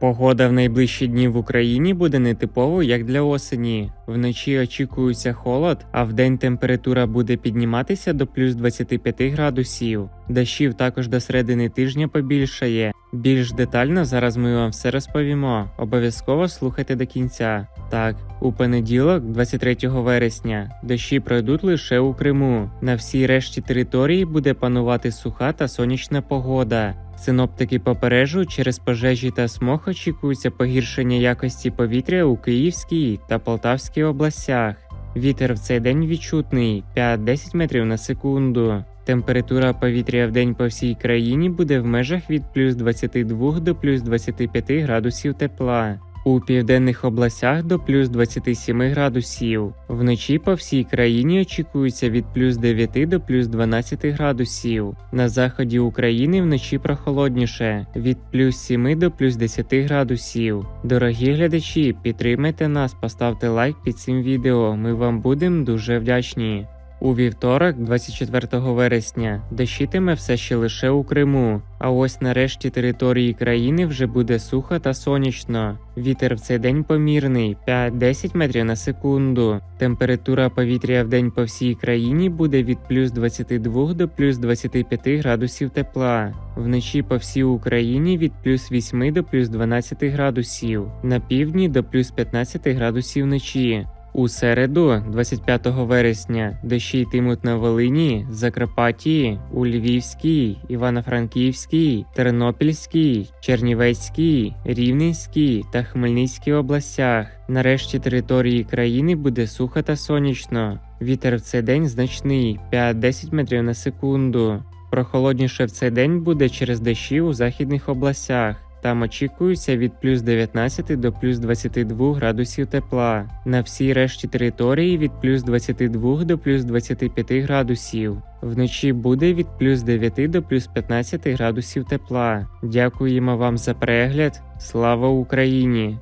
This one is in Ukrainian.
Погода в найближчі дні в Україні буде нетиповою, як для осені. Вночі очікується холод, а вдень температура буде підніматися до плюс 25 градусів. Дощів також до середини тижня побільшає. Більш детально зараз ми вам все розповімо. Обов'язково слухайте до кінця. Так, у понеділок, 23 вересня, дощі пройдуть лише у Криму. На всій решті території буде панувати суха та сонячна погода. Синоптики попереджують, через пожежі та смог очікується погіршення якості повітря у Київській та Полтавській областях. Вітер в цей день відчутний 5-10 метрів на секунду. Температура повітря в день по всій країні буде в межах від плюс 22 до плюс 25 градусів тепла. У південних областях до плюс 27 градусів. Вночі по всій країні очікується від плюс 9 до плюс 12 градусів. На заході України вночі прохолодніше від плюс 7 до плюс 10 градусів. Дорогі глядачі, підтримайте нас, поставте лайк під цим відео. Ми вам будемо дуже вдячні. У вівторок, 24 вересня, дощитиме все ще лише у Криму. А ось на решті території країни вже буде сухо та сонячно. Вітер в цей день помірний 5-10 метрів на секунду. Температура повітря в день по всій країні буде від плюс 22 до плюс 25 градусів тепла. Вночі по всій Україні від плюс 8 до плюс 12 градусів. На півдні до плюс 15 градусів вночі. У середу, 25 вересня, дощі йтимуть на Волині, Закарпатті, у Львівській, Івано-Франківській, Тернопільській, Чернівецькій, Рівненській та Хмельницькій областях. На решті території країни буде сухо та сонячно. Вітер в цей день значний 5-10 метрів на секунду. Прохолодніше в цей день буде через дощі у західних областях. Там очікується від плюс 19 до плюс 22 градусів тепла. На всій решті території від плюс 22 до плюс 25 градусів. Вночі буде від плюс 9 до плюс 15 градусів тепла. Дякуємо вам за перегляд. Слава Україні!